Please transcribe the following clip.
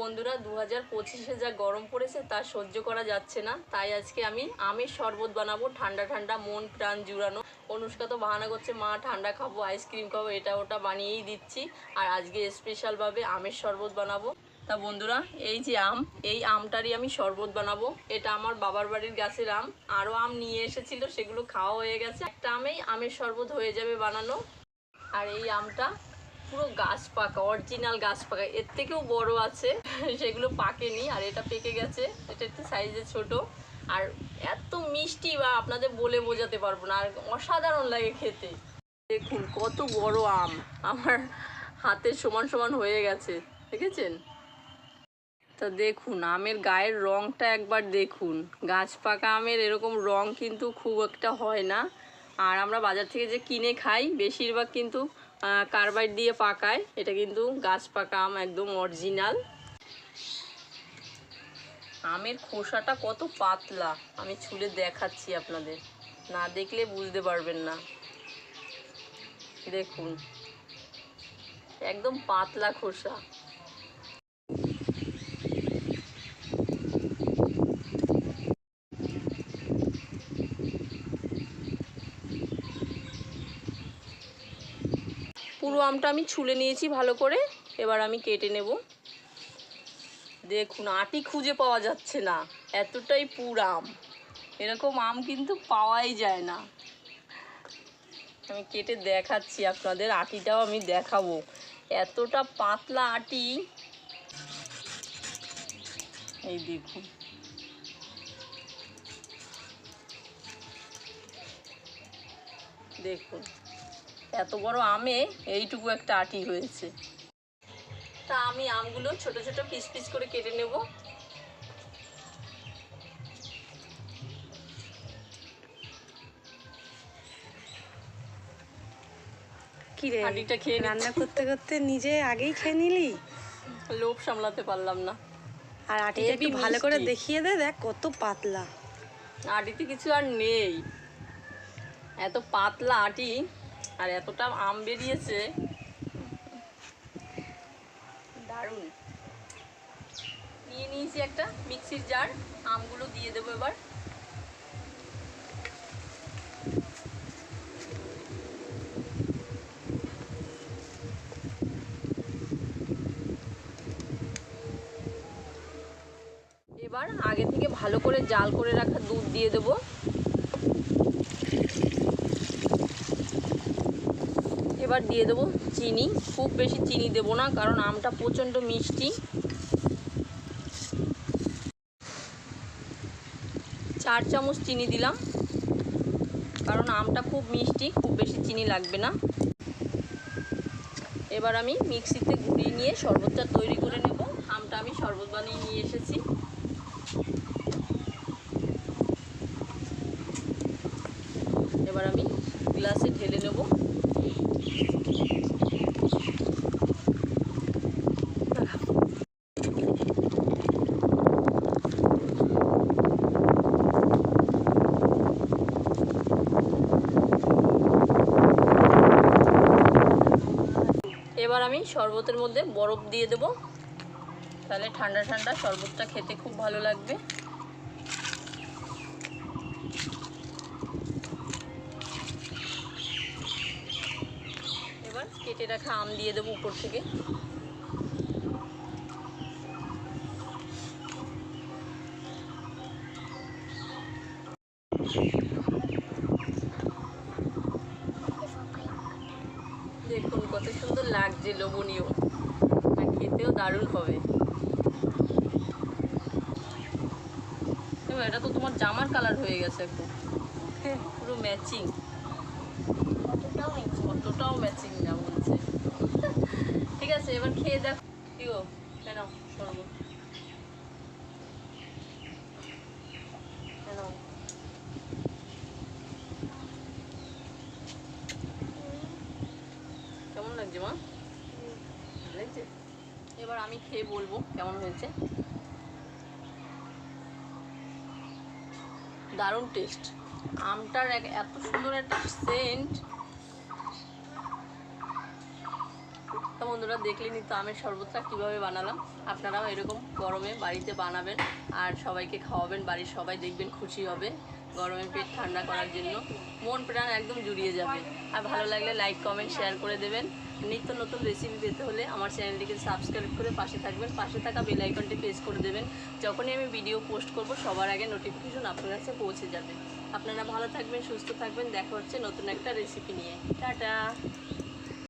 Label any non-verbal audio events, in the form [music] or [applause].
বন্ধুরা দু হাজার পঁচিশে যা গরম পড়েছে তা সহ্য করা যাচ্ছে না। তাই আজকে আমি আমের শরবত বানাবো, ঠান্ডা ঠান্ডা, মন প্রাণ জুড়ানো। অনুষ্কা তো বাহানা করছে, মা, ঠান্ডা খাব আইসক্রিম খাব, এটা ওটা বানিয়েই দিচ্ছি। আর আজকে স্পেশালভাবে আমের শরবত বানাবো। তা বন্ধুরা, এই যে আম, এই আমটারই আমি শরবত বানাবো। এটা আমার বাবার বাড়ির গাছের আম। আরও আম নিয়ে এসেছিল, সেগুলো খাওয়া হয়ে গেছে। একটা আমেই আমের শরবত হয়ে যাবে বানানো। আর এই আমটা পুরো গাছ পাকা অরিজিনাল গাছ পাকা। এর থেকেও বড় আছে, [laughs] সেগুলো পাকেনি, আর এটা পেকে গেছে। এটা একটু সাইজে ছোট। আর এত মিষ্টি বা আপনাদের বলে বোঝাতে পারব না, আর অসাধারণ লাগে খেতে। দেখুন, কত বড় আম। আমার হাতের সমান সমান হয়ে গেছে, দেখেছেন? তা দেখুন, আমের গায়ের রংটা একবার দেখুন। গাছ পাকা আমের এরকম রং কিন্তু খুব একটা হয় না। আর আমরা বাজার থেকে যে কিনে খাই, বেশিরভাগ কিন্তু কার্বাইড দিয়ে পাকায়। এটা কিন্তু গাছ পাকা আম একদম অরিজিনাল আমের খোসাটা কত পাতলা। আমি ছুলে দেখাচ্ছি আপনাদের। না দেখলে বুঝতে পারবেন না। দেখুন। একদম পাতলা খোসা। পুরো আমটা আমি ছুলে নিয়েছি ভালো করে। এবার আমি কেটে নেব। দেখুন, আটি খুঁজে পাওয়া যাচ্ছে না। এতটাই পুর আম। এরকম আম কিন্তু পাওয়াই যায় না। আমি কেটে দেখাচ্ছি আপনাদের, আটিটাও আমি দেখাবো। এতটা পাতলা আটি। এই দেখুন। দেখুন। এত বড় আমে এইটুকু একটা আটি হয়েছে। তা আমি আমগুলো ছোট ছোট পিস পিস করে কেটে নেব। কি রে হাঁড়িটা খেয়ে রান্না করতে করতে নিজে আগেই খেয়ে নিলি? লোভ সামলাতে পারলাম না। আর আটিটা একটু ভালো করে দেখিয়ে দে দেখ কত পাতলা। আটিতে কিছু আর নেই। এত পাতলা আটি আর এতটা আম বেরিয়েছে। দারুণ। নিয়ে নিয়েছি একটা মিক্সির জার আমগুলো দিয়ে দেবো এবার। এবার আগে থেকে ভালো করে জাল করে রাখা দুধ দিয়ে দেব। এবার দিয়ে দেবো চিনি। খুব বেশি চিনি দেব না, কারণ আমটা প্রচণ্ড মিষ্টি। চার চামচ চিনি দিলাম, কারণ আমটা খুব মিষ্টি, খুব বেশি চিনি লাগবে না। এবার আমি মিক্সিতে ঘুরিয়ে নিয়ে শরবতটা তৈরি করে নেব। আমটা আমি শরবত বানিয়ে নিয়ে এসেছি। এবার আমি গ্লাসে ঢেলে নেব। এবার আমি শরবতের মধ্যে বরফ দিয়ে দেব। তাহলে ঠান্ডা ঠান্ডা শরবতটা খেতে খুব ভালো লাগবে। এবার কেটে রাখা আম দিয়ে দেবো উপর থেকে। দেখুন কত সুন্দর লাগছে লোভনীয়। আর খেতেও দারুণ হবে। এটা তো তোমার জামার কালার হয়ে গেছে একটু পুরো ম্যাচিং অতটাও ম্যাচিং না বলছে। ঠিক আছে এবার খেয়ে দেখ কি গো কেন শরবত কেন কেমন লাগছে মা ভালো লাগছে এবার আমি খেয়ে বলব কেমন হয়েছে। দারুণ টেস্ট আমটার এক এত সুন্দর একটা সেন্ট তো বন্ধুরা দেখলেনি তো আমের শরবতটা কীভাবে বানালাম। আপনারাও এরকম গরমে বাড়িতে বানাবেন আর সবাইকে খাওয়াবেন, বাড়ির সবাই দেখবেন খুশি হবে। গরমে পেট ঠান্ডা করার জন্য। মন প্রাণ একদম জুড়িয়ে যাবে। আর ভালো লাগলে লাইক কমেন্ট শেয়ার করে দেবেন। নিত্য নতুন রেসিপি পেতে হলে আমার চ্যানেলটিকে সাবস্ক্রাইব করে পাশে থাকবেন। পাশে থাকা বেলাইকনটি প্রেস করে দেবেন। যখনই আমি ভিডিও পোস্ট করব, সবার আগে নোটিফিকেশন আপনার কাছে পৌঁছে যাবে। আপনারা ভালো থাকবেন, সুস্থ থাকবেন। দেখা হচ্ছে নতুন একটা রেসিপি নিয়ে। টাটা!